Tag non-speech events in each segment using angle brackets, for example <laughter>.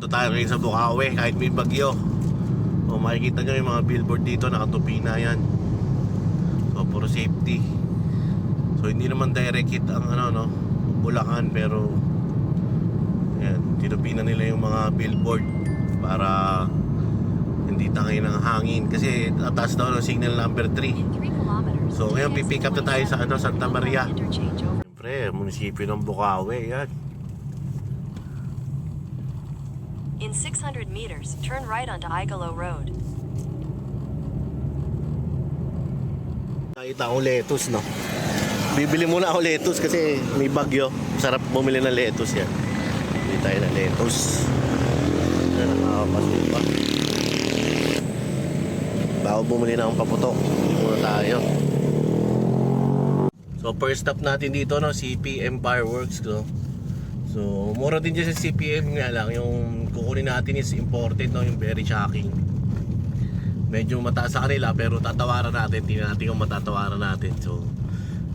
Punta tayo ngayon sa Bukawi kahit may bagyo. O makikita nyo yung mga billboard dito, nakatupi na yan. So, puro safety. So, hindi naman direct hit ang ano, no, Bulacan, pero yan, tinupi na nila yung mga billboard para hindi tangay ng hangin. Kasi tatas daw ng signal number 3. So, ngayon, pipick up na tayo sa ano, Santa Maria. Siyempre, munisipyo ng Bukawi, yan. In 600 meters, turn right onto Igalo Road. Nakita akong lettuce, no? Bibili muna ako lettuce kasi may bagyo. Sarap bumili ng lettuce yan. Bili tayo ng lettuce. Na nakakapasok pa. Bago bumili akong paputok. Muna tayo. So first stop natin dito, no? CPM Fireworks, no? So, mura din dyan sa CPM nga lang. Yung kukunin natin is imported, no? Yung very shocking. Medyo mataas sa kanila pero tatawaran natin. Tingnan natin kung matatawaran natin. So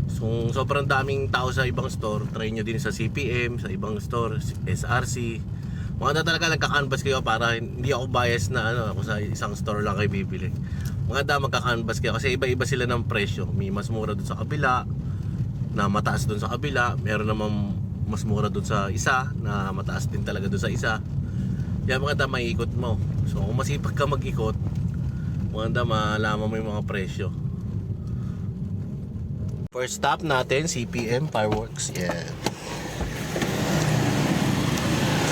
so sobrang daming tao sa ibang store. Try nyo din sa CPM sa ibang store SRC mga talaga nagka-canvas kayo para hindi ako bias na ano ako sa isang store lang kayo bibili. Mga da magka-canvas kayo kasi iba-iba sila ng presyo. May mas mura doon sa kabila na mataas doon sa kabila. Meron namang mas mura doon sa isa na mataas din talaga doon sa isa kaya mga da maiikot mo. So kung masipag ka mag-ikot maganda malaman mo yung mga presyo. First stop natin CPM Fireworks. Yan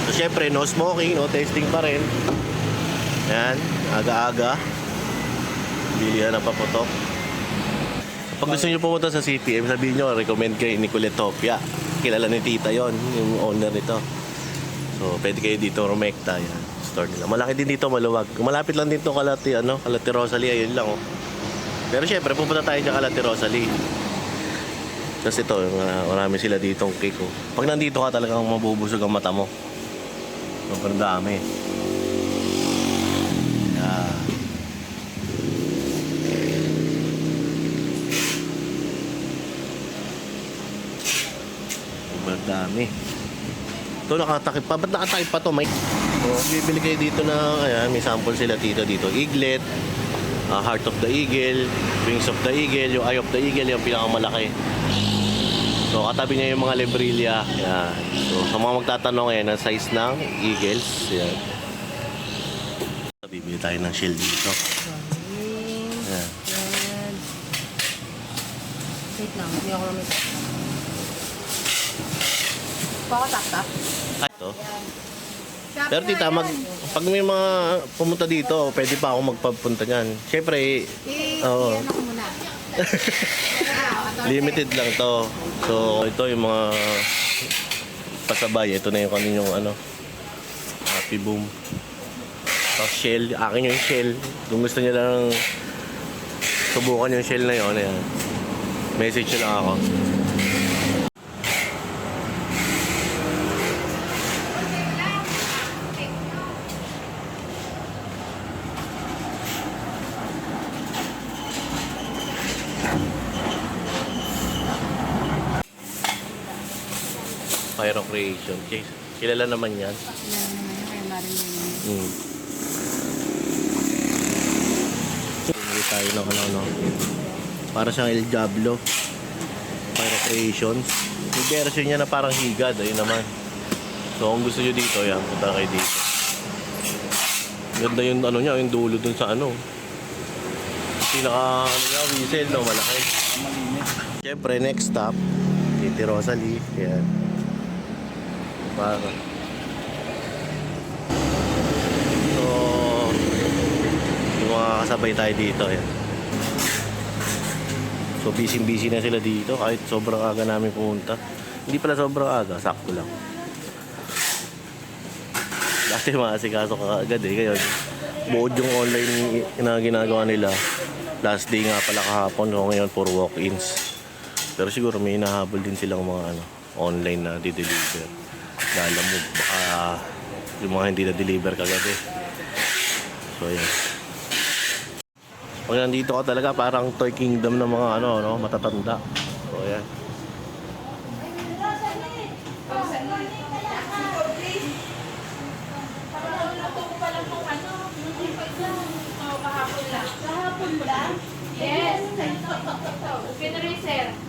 so syempre no smoking no testing pa rin. Yan aga-aga. Bili na paputok. Pag gusto nyo pumunta sa CPM sabihin nyo recommend kay Nicoletopia kilala ni tita yon yung owner nito so pwede kayo dito rumekta yan store nila. Malaki din dito, maluwag. Malapit lang dito kalati, ano, kalati Rosalie, ayun lang, oh. Pero syempre, pupunta tayo dyan kalati Rosalie. Tapos ito, uh, marami sila ditong cake, oh. Pag nandito ka talagang mabubusog ang mata mo. Sobrang dami. Yeah. Sobrang dami. Ito nakatakip pa. Ba't nakatakip pa to? May... Oh, bibili kayo dito na, ayan, may sample sila tito dito. Eaglet, ah, Heart of the Eagle, Wings of the Eagle, yung Eye of the Eagle, yung pinakamalaki. So, katabi niya yung mga Lebrilia. Ayan. So, sa mga magtatanong, ayan, ang size ng Eagles. Ayan. Bibili tayo ng shield dito. Ayan. Yan. Wait lang, hindi ako tap-tap. Ah, Ito. Pero tita, mag, pag may mga pumunta dito, pwede pa ako magpapunta niyan. Siyempre, Eh, Oo. muna. <laughs> limited lang to. So, ito yung mga pasabay. Ito na yung kaninyong ano, happy boom. Tapos shell, akin yung shell. Kung gusto niya lang subukan yung shell na yun, ayan. Message nyo lang ako. Pyro Creation. Kilala naman yan. Yan naman, kaya marinig. Mm. Bumili tayo ng ano, no? Para siyang El Diablo. Pyro Creations. Yung version niya na parang higad. Ayun naman. So, kung gusto nyo dito, yan. Punta kayo dito. Ganda yung ano niya, yung dulo dun sa ano. Pinaka, ano niya, whistle, no? Malaki. Siyempre, next stop. Titi Rosalie. Yan. Para. So, yung mga kasabay tayo dito. Yan. So, busy-busy na sila dito kahit sobrang aga namin pumunta. Hindi pala sobrang aga, sakto lang. Dati makasikaso ka agad eh. Ngayon, buod yung online na ginagawa nila. Last day nga pala kahapon. So, ngayon, puro walk-ins. Pero siguro may hinahabol din silang mga ano, online na di-deliver. Lala mo, baka yung mga hindi na-deliver kagabi. So, yan. Pag nandito ka talaga, parang toy kingdom ng mga ano, no, matatanda. So, yan. Kahapon lang? Yes. Okay na rin, sir.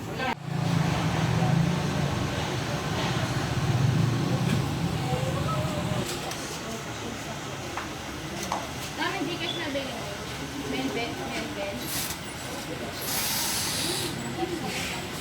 あ。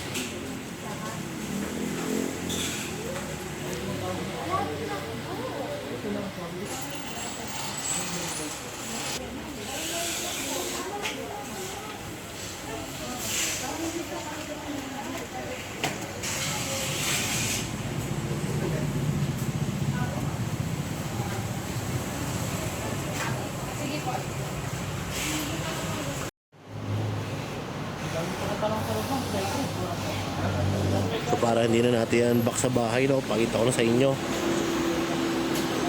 Hindi na natin yan back sa bahay, no? Pakita ko na sa inyo.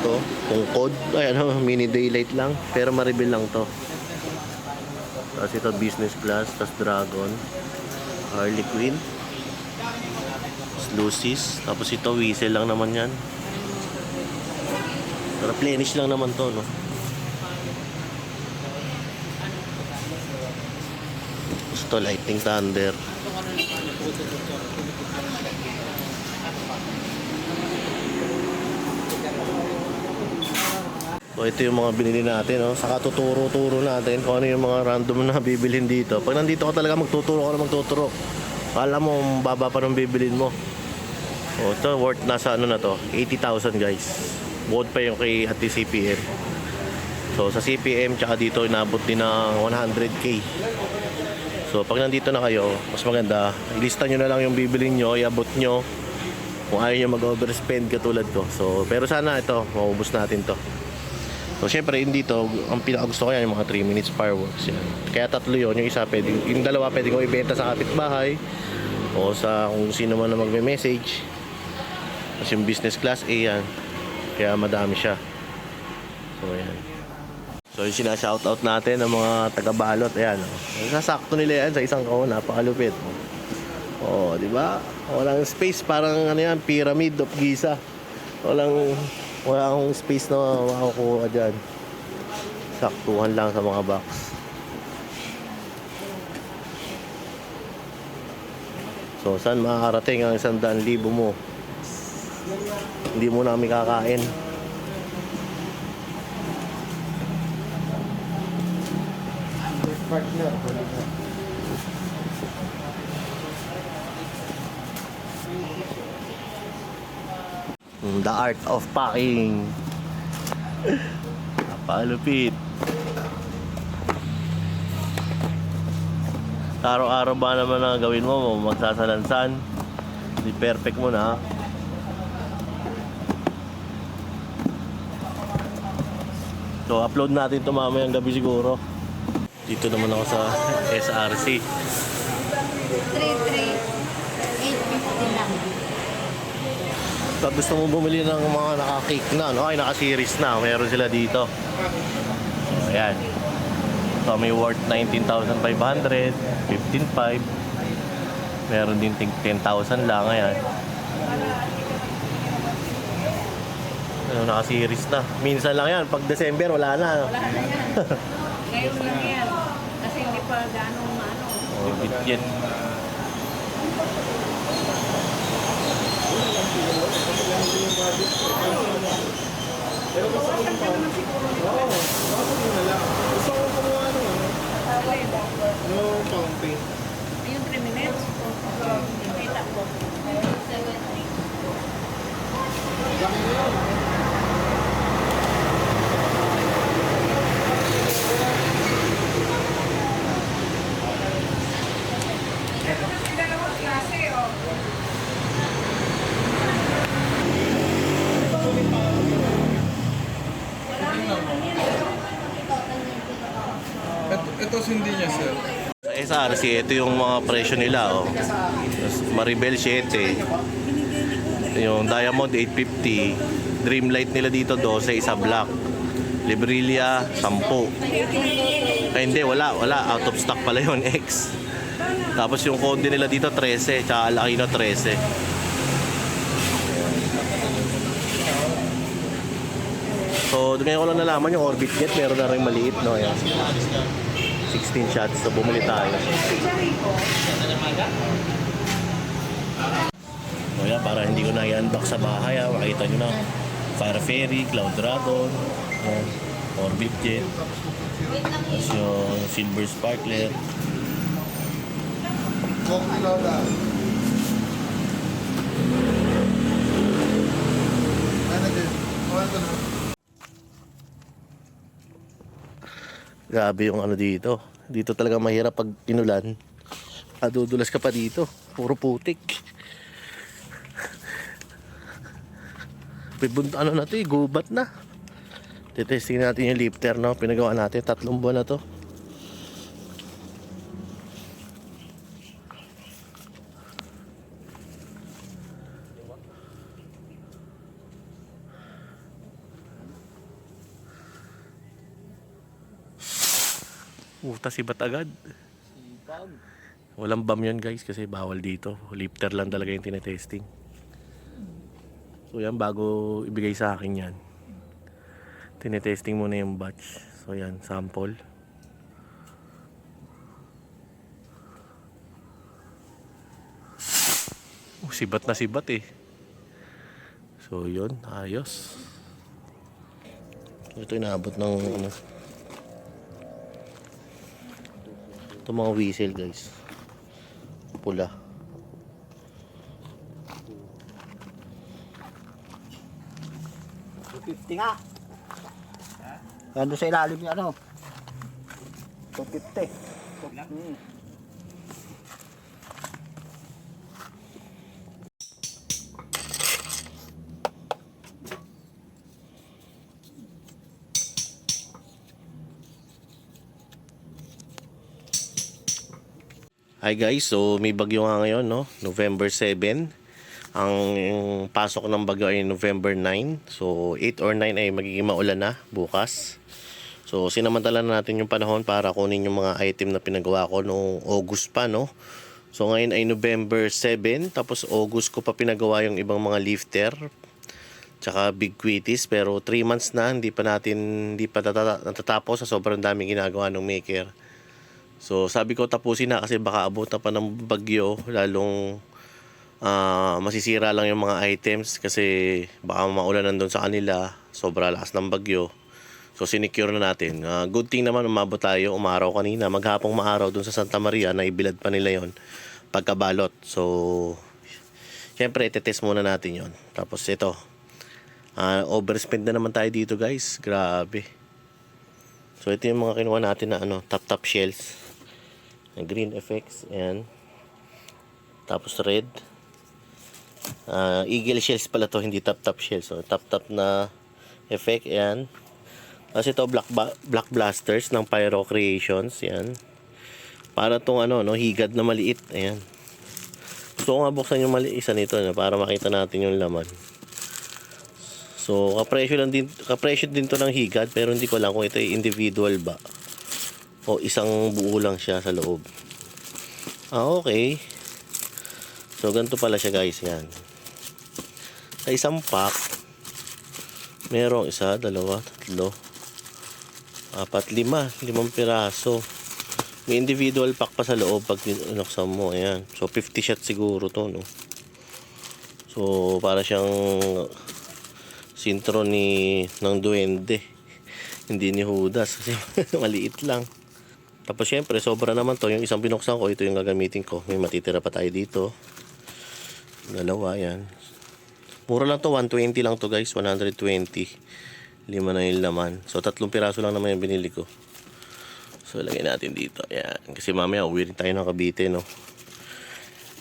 Ito, tungkod. Ay, ano, <laughs> mini daylight lang. Pero ma-reveal lang to. Tapos ito, business class. Tapos dragon. Harley Quinn. Lucis. Tapos ito, whistle lang naman yan. Pero plenish lang naman to, no? Ito, lightning thunder. Ito yung mga binili natin, no? Saka tuturo-turo natin kung ano yung mga random na <laughs> bibilhin dito. Pag nandito ka talaga magtuturo ka na magtuturo. Kala mo, baba pa ng bibilin mo. O, ito, worth nasa ano na to, 80,000 guys. Bukod pa yung kay Ate CPM. So, sa CPM, tsaka dito, inabot din ng 100k. So, pag nandito na kayo, mas maganda, ilista nyo na lang yung bibilin nyo, iabot nyo. Kung ayaw nyo mag-overspend katulad ko. So, pero sana ito, maubos natin to. So, syempre, yun dito, ang pinakagusto ko yan, yung mga 3 minutes fireworks. Yan. Kaya tatlo yun, yung isa, pwede, yung dalawa pwede kong ibenta sa kapitbahay o sa kung sino man na magme-message. Tapos yung business class A yan. Kaya madami siya. So, ayan. So, yung sinashoutout natin ng mga taga-balot, ayan. Oh. Sasakto nila yan sa isang kahon, napakalupit. Oh, di ba? Walang space, parang ano yan, pyramid of Giza. Walang, wala akong space na makukuha dyan. Saktuhan lang sa mga box. So, saan makakarating ang isang daan libo mo? Hindi mo namin kakain. Mm, The art of packing. Napalupit. Araw-araw ba naman ang gawin mo? Magsasalansan. Di perfect mo na. So, upload natin ito mamayang gabi siguro. Dito naman ako sa SRC. 3-3. 850 lang. Pag gusto mo bumili ng mga naka-cake na, no? ay naka-series na, meron sila dito. So, ayan. So, may worth 19,500, 15,500. Meron din ting 10,000 lang, ayan. Ano, naka-series na. Minsan lang yan, pag December, wala na. Ngayon lang yan. Kasi hindi pa ganong ano. Oh, bit Yung 3 minutes. Hindi takbo. Ito, ito hindi niya, sir. Sa SRC, ito yung mga presyo nila. Oh. Maribel 7. Yung Diamond 850. Dreamlight nila dito 12, isa black. Librilia 10. Ay hindi, wala, wala. Out of stock pala yun, <laughs> X. Tapos yung Conde nila dito 13, tsaka Alakino 13. So, ngayon ko lang nalaman yung Orbit Jet, meron na rin maliit, no? Ayan. 16 shots. So bumili tayo. O yan, para hindi ko na i-unbox sa bahay ha. Makita nyo na. Fire Fairy, Cloud Dragon, yan. Orbit Jet. Tapos yung Silver Sparkler. Grabe yung ano dito. Dito talaga mahirap pag inulan. Adudulas ka pa dito. Puro putik. Pibun, ano na to eh, gubat na. Titesting natin yung lifter no. Pinagawa natin. Tatlong buwan na to. Utas iba't agad. Walang bam yun guys kasi bawal dito. Lifter lang talaga yung tinetesting. So yan bago ibigay sa akin yan. Tinetesting muna yung batch. So yan sample. Oh, sibat na sibat eh. So yun, ayos. Ito inaabot ng ano, Ito mga whistle guys. Pula. nga. Nandun sa ilalim niya ano. 250. Hmm. Hi guys, so may bagyo nga ngayon, no? November 7. Ang pasok ng bagyo ay November 9. So 8 or 9 ay magiging maulan na bukas. So sinamantala na natin yung panahon para kunin yung mga item na pinagawa ko noong August pa, no? So ngayon ay November 7, tapos August ko pa pinagawa yung ibang mga lifter, tsaka big quitties, pero 3 months na, hindi pa natin, hindi pa natata- natatapos sa sobrang daming ginagawa ng maker. So sabi ko tapusin na kasi baka abot na pa ng bagyo lalong ah, masisira lang yung mga items kasi baka maulan doon sa kanila sobra lakas ng bagyo. So sinecure na natin. Ah, good thing naman umabot tayo umaraw kanina maghapong maaraw doon sa Santa Maria na ibilad pa nila yon pagkabalot. So syempre itetest muna natin yon. Tapos ito ah, overspend na naman tayo dito guys. Grabe. So ito yung mga kinuha natin na ano, top shells. Green effects, ayan. Tapos red. Ah, eagle shells pala to, hindi top top shells. So top top na effect, ayan. Tapos ito black black blasters ng Pyro Creations, ayan. Para tong ano, no, higad na maliit, ayan. Gusto ko nga buksan yung mali isa nito no, para makita natin yung laman. So, kapresyo lang din, kapresyo din to ng higad, pero hindi ko lang kung ito ay individual ba. O isang buo lang siya sa loob. Ah, okay. So, ganito pala siya guys, yan. Sa isang pack, merong isa, dalawa, tatlo, apat, lima, limang piraso. May individual pack pa sa loob pag inuksan mo, ayan. So, 50 shots siguro to, no? So, para siyang sintro ni ng duwende <laughs> hindi ni Judas kasi <laughs> maliit lang tapos syempre sobra naman to. Yung isang binuksan ko ito yung gagamitin ko. May matitira pa tayo dito. Dalawa yan. Mura lang to 120 lang to guys. 120 lima na yung laman. So tatlong piraso lang naman yung binili ko. So lagay natin dito. Yan. Kasi mamaya uwi rin tayo ng Cavite no?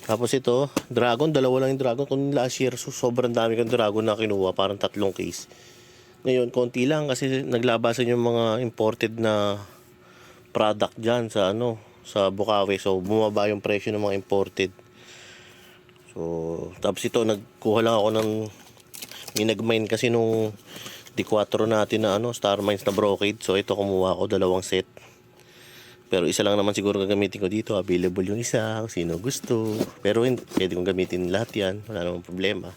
Tapos ito, dragon, dalawa lang yung dragon. Kung last year, so sobrang dami kong dragon na kinuha, parang tatlong case. Ngayon, konti lang kasi naglabasan yung mga imported na product dyan sa ano, sa Bukawi. So, bumaba yung presyo ng mga imported. So, tapos ito, nagkuha lang ako ng minagmine kasi nung D4 natin na ano, Star Mines na brocade. So, ito kumuha ako dalawang set. Pero isa lang naman siguro gagamitin ko dito. Available yung isa, sino gusto. Pero hindi, pwede kong gamitin lahat yan. Wala namang problema.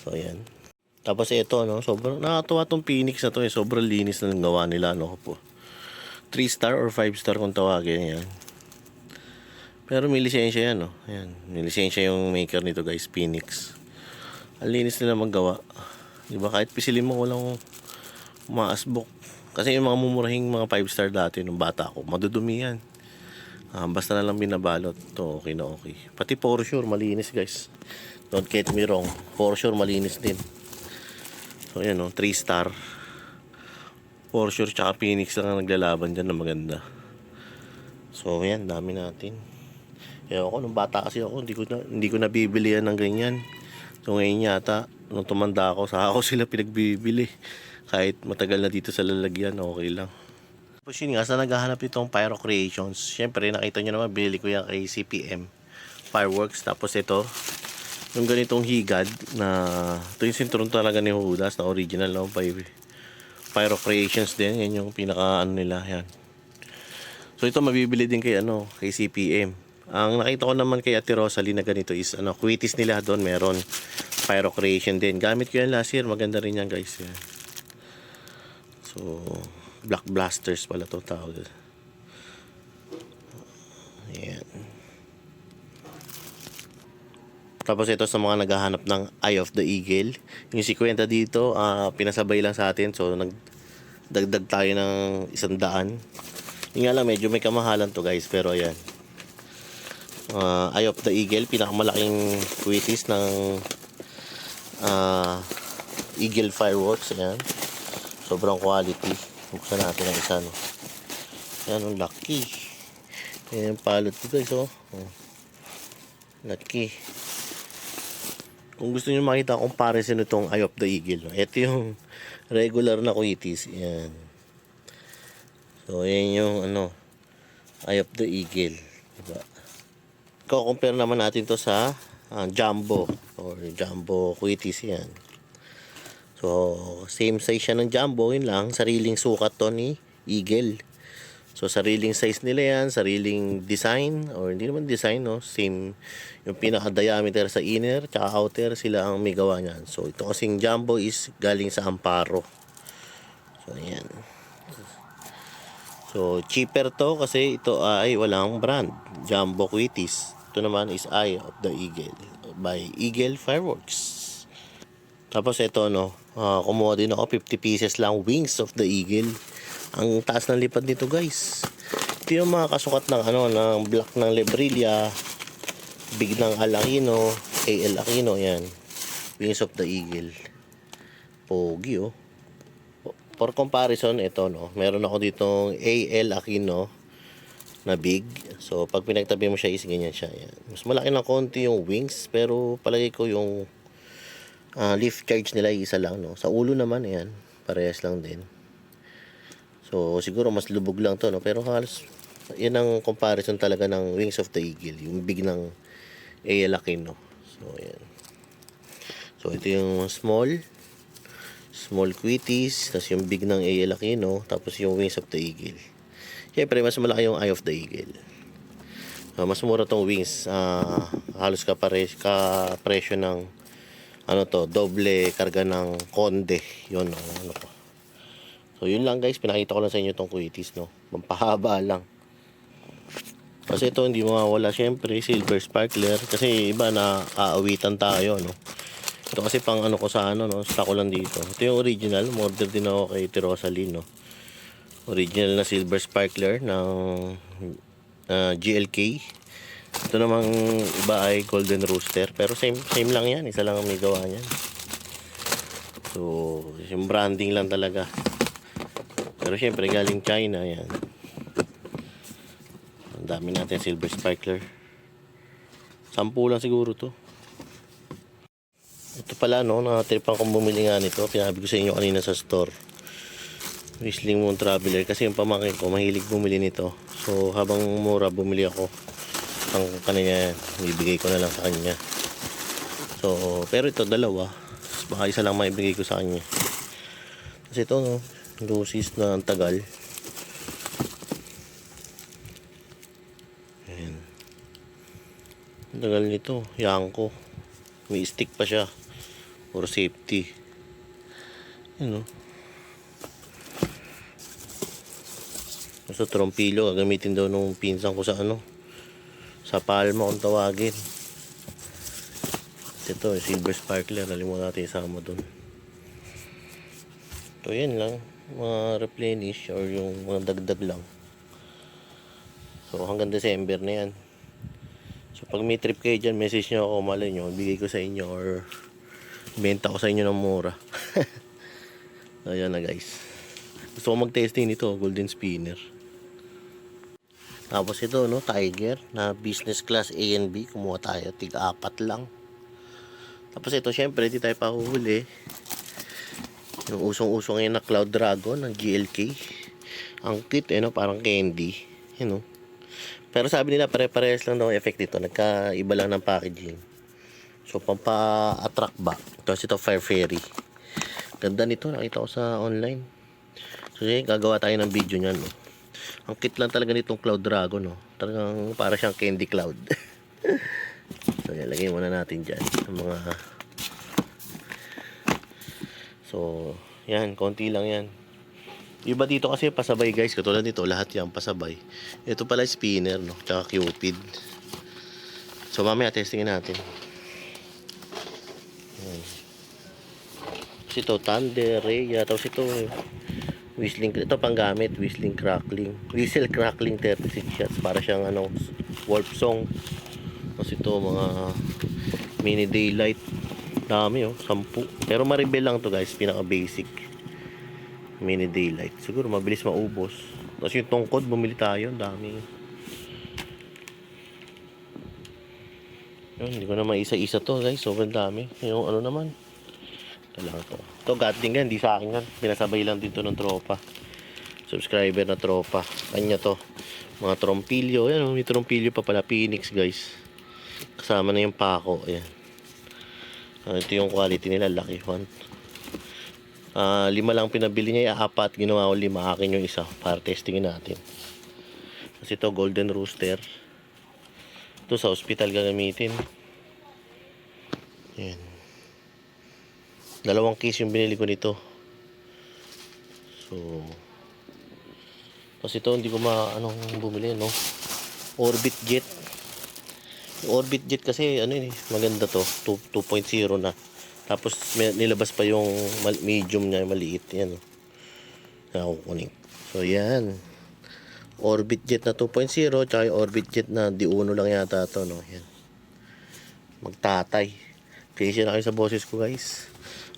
So, ayan. Tapos ito, no, sobrang nakakatuwa tong Phoenix na to eh. Sobrang linis na ng gawa nila, no po. 3 star or 5 star kung tawagin yan. Pero may lisensya yan, no? Ayan. May lisensya yung maker nito, guys. Phoenix. Ang linis nila magawa. Di ba? Kahit pisilin mo, walang maasbok. Kasi yung mga mumurahing mga 5 star dati nung bata ako, madudumi yan. Ah, basta na lang binabalot. To okay na okay. Pati for sure, malinis guys. Don't get me wrong. For sure, malinis din. So, yan o. 3 star. For sure, tsaka Phoenix lang ang naglalaban dyan na maganda. So, yan. Dami natin. Kaya ako, nung bata kasi ako, hindi ko na, hindi ko nabibili yan ng ganyan. So, ngayon yata, nung tumanda ako, sa ako <laughs> sila pinagbibili. Kahit matagal na dito sa lalagyan, okay lang. Tapos yun nga, sa naghahanap itong Pyro Creations, syempre nakita nyo naman, bili ko yan kay CPM Fireworks. Tapos ito, yung ganitong higad na ito yung sinturon talaga ni Judas na original no, Py- Pyro Creations din. Yan yung pinaka ano nila, yan. So ito mabibili din kay ano, kay CPM. Ang nakita ko naman kay Ate Rosalie na ganito is ano, quitis nila doon meron Pyro Creation din. Gamit ko yan last year, maganda rin yan guys. Yan. So, Black Blasters pala to tawag. Ayan. Tapos ito sa mga naghahanap ng Eye of the Eagle. Yung si Kwenta dito, ah, pinasabay lang sa atin. So, nagdagdag tayo ng isang daan. Yung nga lang, medyo may kamahalan to guys. Pero ayan. Ah, Eye of the Eagle, pinakamalaking quitis ng ah, Eagle Fireworks. Ayan. Sobrang quality. Buksan natin ang isa, no. Yan, ang lucky. Yan yung palot ko, guys, oh. oh. Kung gusto niyo makita ang comparison nitong Eye of the Eagle, no? ito yung regular na quitis. Yan. So, yan yung, ano, Eye of the Eagle. Diba? Ko-compare naman natin to sa ah, Jumbo or Jumbo quitis yan. So, same size siya ng jumbo, yun lang. Sariling sukat to ni Eagle. So, sariling size nila yan, sariling design, or hindi naman design, no? Same, yung pinaka-diameter sa inner, tsaka outer, sila ang may gawa niyan. So, ito kasing jumbo is galing sa Amparo. So, ayan. So, cheaper to kasi ito ay walang brand. Jumbo Quitis. Ito naman is Eye of the Eagle by Eagle Fireworks. Tapos ito no, ah, kumuha din ako 50 pieces lang Wings of the Eagle. Ang taas ng lipad nito guys. Ito yung mga kasukat ng ano ng black ng Lebrilia, big ng Alakino, AL Aquino yan. Wings of the Eagle. Pogi oh. For comparison, ito no, meron ako ditong AL Aquino na big. So pag pinagtabi mo siya is ganyan siya. Yan. Mas malaki ng konti yung wings pero palagi ko yung Ah, lift charge nila isa lang no. Sa ulo naman ayan, parehas lang din. So siguro mas lubog lang to no, pero halos yan ang comparison talaga ng Wings of the Eagle, yung big ng AL Aquino. So ayan. So ito yung small small quities, tapos yung big ng AL Aquino, tapos yung Wings of the Eagle. Siyempre, mas malaki yung Eye of the Eagle. So, mas mura tong wings. ah halos ka, pare, ka presyo ng ano to, doble karga ng konde. Yun, ano, ano ko. So, yun lang guys. Pinakita ko lang sa inyo tong kuitis, no. Mampahaba lang. Kasi ito, hindi mawawala syempre, silver sparkler. Kasi iba na aawitan tayo, no. Ito kasi pang ano ko sa ano, no. Stock ko lang dito. Ito yung original. Order din ako kay Tirosaline, no. Original na silver sparkler ng ah, GLK. Ito namang iba ay Golden Rooster. Pero same, same lang yan. Isa lang ang may gawa niyan. So, yung branding lang talaga. Pero syempre, galing China yan. Ang dami natin silver sparkler. Sampu lang siguro to. Ito pala no, nakatripan kong bumili nga nito. Pinabi ko sa inyo kanina sa store. Whistling Moon Traveler. Kasi yung pamangkin ko, mahilig bumili nito. So, habang mura, bumili ako ang kanina bibigay ko na lang sa kanya so pero ito dalawa baka isa lang maibigay ko sa kanya kasi ito no lucis na ang tagal ayan tagal nito yangko may stick pa siya for safety yun no Sa trompilo, gagamitin daw nung pinsan ko sa ano. Sa palma kung tawagin. Ito, yung silver sparkler. Nalimutan natin isama doon. So, yan lang. Mga replenish or yung mga dagdag lang. So, hanggang December na yan. So, pag may trip kayo dyan, message nyo ako, malay nyo, bigay ko sa inyo or benta ko sa inyo ng mura. <laughs> Ayan na guys. Gusto ko mag-testing nito, golden spinner. Tapos ito, no, Tiger na business class A and B. Kumuha tayo, tig-apat lang. Tapos ito, syempre, di tayo pahuhuli. Yung usong-usong ngayon na Cloud Dragon ng GLK. Ang cute, eh, no? Parang candy. Yun, no? Pero sabi nila, pare-parehas lang daw ang effect dito. Nagkaiba lang ng packaging. So, pampa-attract ba? Tapos ito, Fire Fairy. Ganda nito, nakita ko sa online. So, yun, gagawa tayo ng video niyan, no? Ang cute lang talaga nitong Cloud Dragon, no? Talagang para siyang candy cloud. <laughs> so, yan, muna natin dyan. Ang mga... So, yan, konti lang yan. Iba dito kasi pasabay guys, katulad nito, lahat yan pasabay. Ito pala spinner, no? Tsaka cupid. So, mamaya testingin natin. Yan. Tapos ito, thunder, Rhea. Tapos ito, whistling, ito panggamit, whistling crackling. Whistle crackling 36 shots. Para siyang ano, warp song. Tapos ito, mga mini daylight. Dami oh, 10. Pero maribel lang to guys, pinaka basic. Mini daylight. Siguro mabilis maubos. Tapos yung tungkod, bumili tayo. Dami. Yun, hindi ko na maisa-isa to guys. Sobrang dami. Yung ano naman. Lang to. Ito gatling yan. Hindi sa akin yan. Pinasabay lang dito ng tropa. Subscriber na tropa. Kanya to. Mga trompilyo. Yan, oh, may trompilyo pa pala. Phoenix guys. Kasama na yung pako. Ayan. Ah, ito yung quality nila. Lucky one. Ah, lima lang pinabili niya. Apat. Ginawa ko lima. Akin yung isa. Para testingin natin. Kasi ito golden rooster. Ito sa hospital gagamitin. Yan. Dalawang case yung binili ko nito. So, tapos ito hindi ko ma anong bumili no. Orbit Jet. Orbit Jet kasi ano yun eh, maganda to. 2 2.0 na. Tapos may, nilabas pa yung medium niya, maliit yan. Oh. Nakukunin. So yan. Orbit Jet na 2.0 tsaka Orbit Jet na di uno lang yata to no. Yan. Magtatay. Pasensya na kayo sa boses ko guys.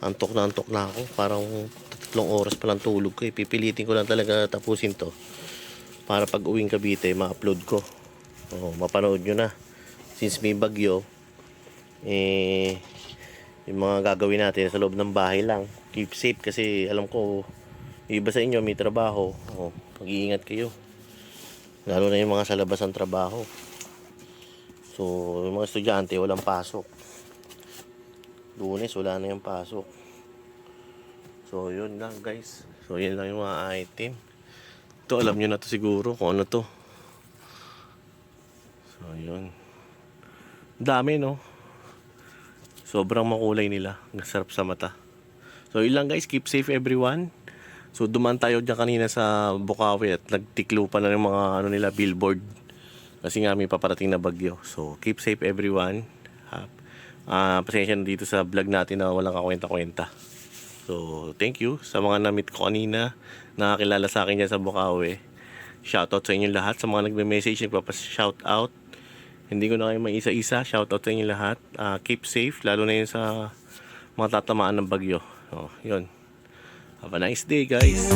Antok na antok na ako. Parang tatlong oras pa lang tulog ko. eh. Pipilitin ko lang talaga tapusin to. Para pag uwing Cavite, ma-upload ko. Oh, mapanood nyo na. Since may bagyo, eh, yung mga gagawin natin sa loob ng bahay lang. Keep safe kasi alam ko, iba sa inyo may trabaho. Oh, mag-iingat kayo. Lalo na yung mga sa labas ng trabaho. So, yung mga estudyante, walang pasok. Lunes, wala na yung pasok. So, yun lang guys. So, yun lang yung mga item. Ito, alam nyo na to siguro kung ano to. So, yun. Dami, no? Sobrang makulay nila. Nasarap sa mata. So, yun lang guys. Keep safe everyone. So, duman tayo dyan kanina sa Bukawi at nagtiklo pa na ng mga ano nila, billboard. Kasi nga may paparating na bagyo. So, keep safe everyone. Ah, pasensya na dito sa vlog natin na walang kakwenta-kwenta. So, thank you sa mga na-meet ko kanina, nakakilala sa akin dyan sa Bukawi. Shoutout sa inyo lahat, sa mga nagme-message, nagpapas-shoutout. Hindi ko na kayo maisa-isa, shoutout sa inyo lahat. Ah, keep safe, lalo na yun sa mga tatamaan ng bagyo. So, yun. Have a nice day, guys.